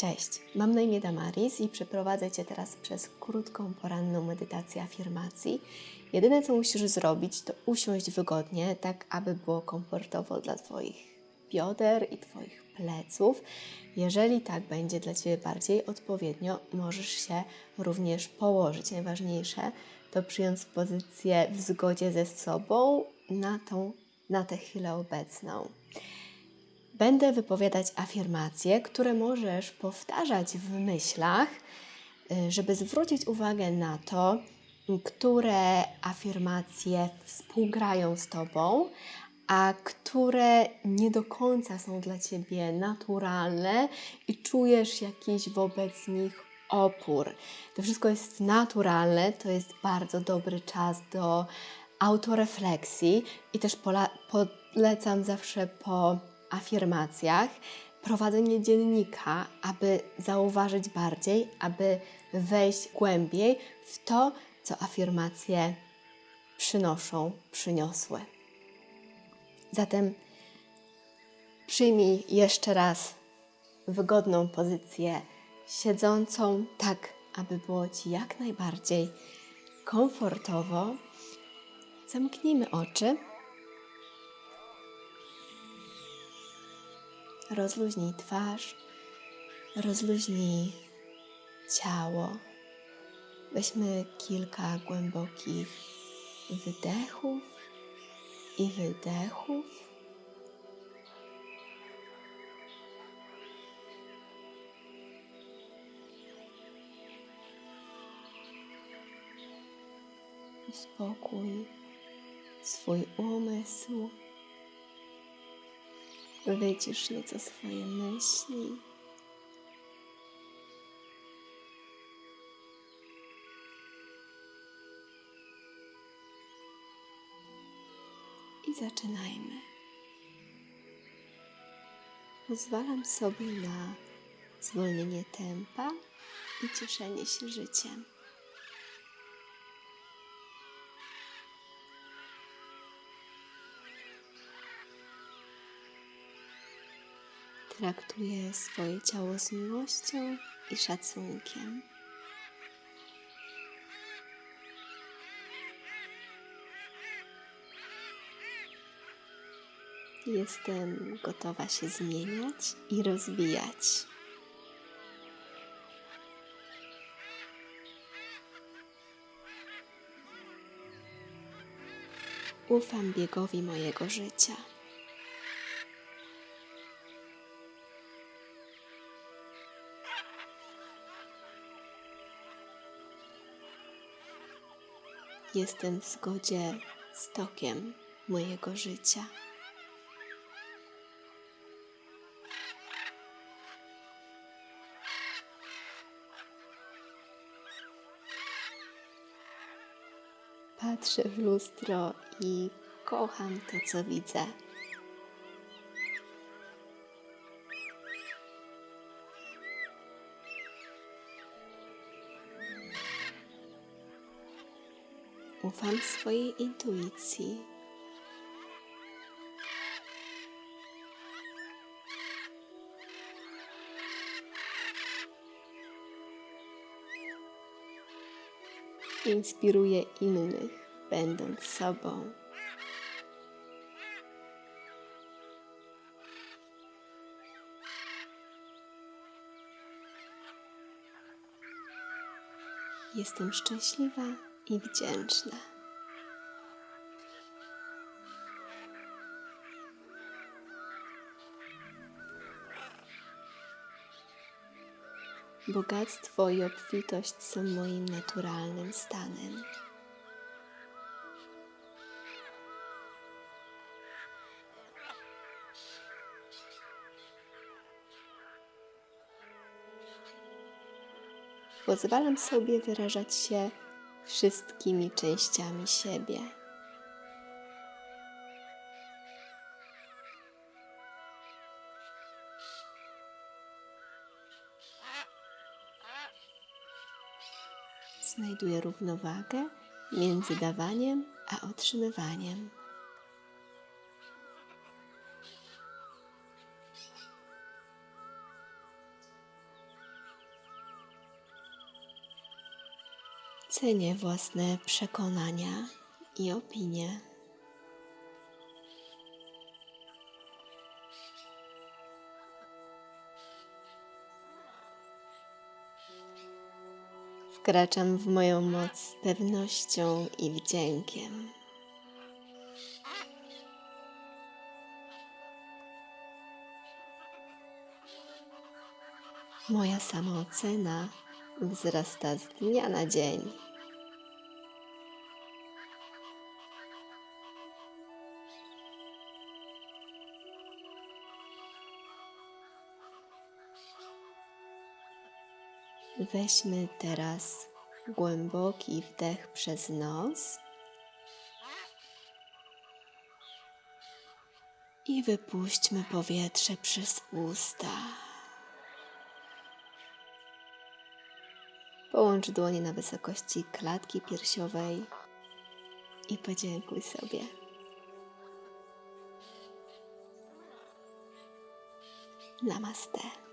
Cześć, mam na imię Damaris i przeprowadzę Cię teraz przez krótką poranną medytację afirmacji. Jedyne co musisz zrobić, to usiąść wygodnie, tak aby było komfortowo dla Twoich bioder i Twoich pleców. Jeżeli tak będzie dla Ciebie bardziej odpowiednio, możesz się również położyć. Najważniejsze to przyjąć pozycję w zgodzie ze sobą na, tą, na tę chwilę obecną. Będę wypowiadać afirmacje, które możesz powtarzać w myślach, y, żeby zwrócić uwagę na to, które afirmacje współgrają z Tobą, a które nie do końca są dla Ciebie naturalne i czujesz jakiś wobec nich opór. To wszystko jest naturalne, to jest bardzo dobry czas do autorefleksji i też polecam zawsze po afirmacjach prowadzenie dziennika, aby zauważyć bardziej, aby wejść głębiej w to, co afirmacje przynoszą, przyniosły. Zatem przyjmij jeszcze raz wygodną pozycję siedzącą, tak aby było Ci jak najbardziej komfortowo. Zamknijmy oczy. Rozluźnij twarz, rozluźnij ciało. Weźmy kilka głębokich wydechów i wydechów. Uspokój swój umysł. Wycisz nieco swoje myśli. I zaczynajmy. Pozwalam sobie na zwolnienie tempa i cieszenie się życiem. Traktuję swoje ciało z miłością i szacunkiem. Jestem gotowa się zmieniać i rozwijać. Ufam biegowi mojego życia. Jestem w zgodzie z tokiem mojego życia. Patrzę w lustro i kocham to, co widzę. Ufam swojej intuicji. Inspiruję innych, będąc sobą. Jestem szczęśliwa i wdzięczna. Bogactwo i obfitość są moim naturalnym stanem. Pozwalam sobie wyrażać się wszystkimi częściami siebie. Znajduję równowagę między dawaniem a otrzymywaniem. Cenię własne przekonania i opinie. Wkraczam w moją moc z pewnością i wdziękiem. Moja samoocena wzrasta z dnia na dzień. Weźmy teraz głęboki wdech przez nos i wypuśćmy powietrze przez usta. Połącz dłonie na wysokości klatki piersiowej i podziękuj sobie. Namaste.